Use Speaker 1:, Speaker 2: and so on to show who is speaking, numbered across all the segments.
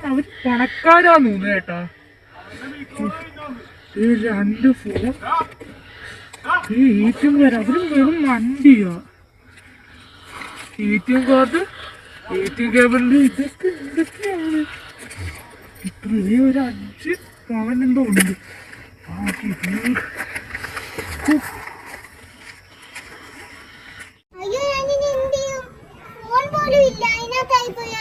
Speaker 1: അവർ പണക്കാരാന്ന് കേട്ടാ ഈ രണ്ട് ഫോൺ. ഈ എ ടി എം കാര് അവരും വെറും വണ്ടിയാ. A T M card A T M കേബിളിൽ ഇതൊക്കെ എന്തൊക്കെയാണ്? ഇത്രയും ഒരു അഞ്ച് പവൻ എന്തോ ഉണ്ട്?
Speaker 2: അയ്യോ ഞാൻ ഇനി എന്ത് ചെയ്യും? ഫോൺ പോലും ഇല്ല. അതിനകത്തായി പോയി.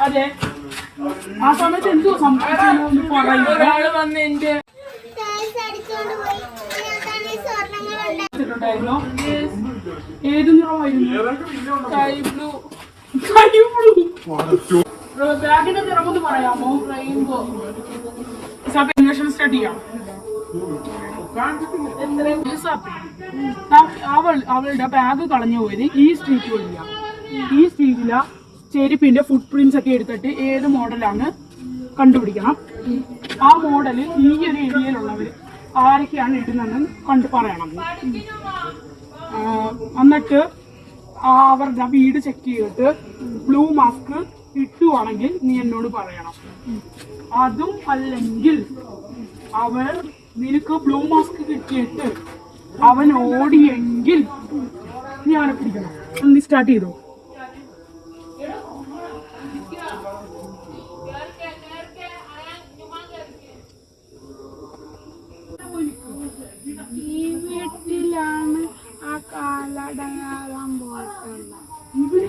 Speaker 3: അതെ. ആ സമയത്ത് എന്തോ സംഭവിച്ചു
Speaker 1: ഒരാൾ വന്ന് എന്റെ
Speaker 3: ഏത് നിറമായിരുന്നു?
Speaker 1: Sky blue.
Speaker 3: ബാഗിന്റെ നിറമൊന്ന് പറയാമോ?
Speaker 1: റെയിൻബോ
Speaker 3: അന്വേഷണം സ്റ്റാർട്ട് ചെയ്യാം. അവൾ അവളുടെ ബാഗ് കളഞ്ഞു പോയത് ഈ സ്ട്രീറ്റ് വഴിയാ. ഈ സ്ട്രീറ്റില ചെരുപ്പിന്റെ ഫുട് പ്രിന്റ്സ് ഒക്കെ എടുത്തിട്ട് ഏത് മോഡലാണ് കണ്ടുപിടിക്കണം. ആ മോഡൽ ഈ ഒരു ഏരിയയിലുള്ളവർ ആരൊക്കെയാണ് ഇടുന്നതെന്ന് കണ്ടു പറയണം. എന്നിട്ട് അവരുടെ വീട് ചെക്ക് ചെയ്തിട്ട് ബ്ലൂ മാസ്ക് ഇട്ടുവാണെങ്കിൽ നീ എന്നോട് പറയണം. അതും അല്ലെങ്കിൽ അവൻ നിനക്ക് ബ്ലൂ മാസ്ക് കിട്ടിയിട്ട് അവൻ ഓടിയെങ്കിൽ നീ അവനെ പിടിക്കണം. നീ സ്റ്റാർട്ട് ചെയ്തോ?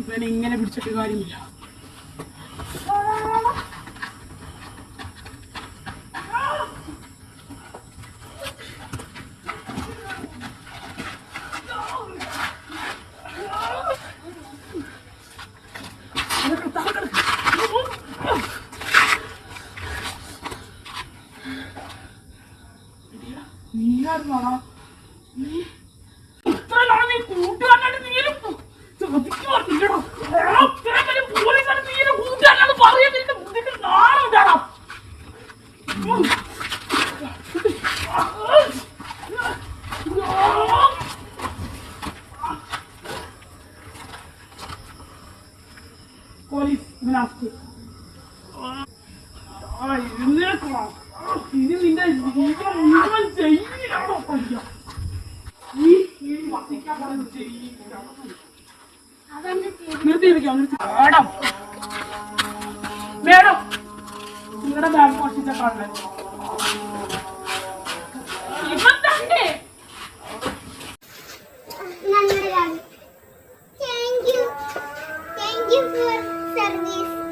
Speaker 3: ഇവനെ ഇങ്ങനെ പിടിച്ചിട്ട് കാര്യമില്ല. നീയായിരുന്നോടാ നീ ആ നാളെ ഇനി നിന്റെ ജീവിതം മുഴുവൻ ചെയ്യണം നീ
Speaker 2: ഈ വസിക്കാൻ
Speaker 3: പറയുന്നത് ചെയ്യണം നിർത്തിയിരിക്കാം മേഡം മേഡം നിങ്ങളുടെ ബാങ്ക് മോഷിച്ച കള്ളൻ Thank you. Thank you for service.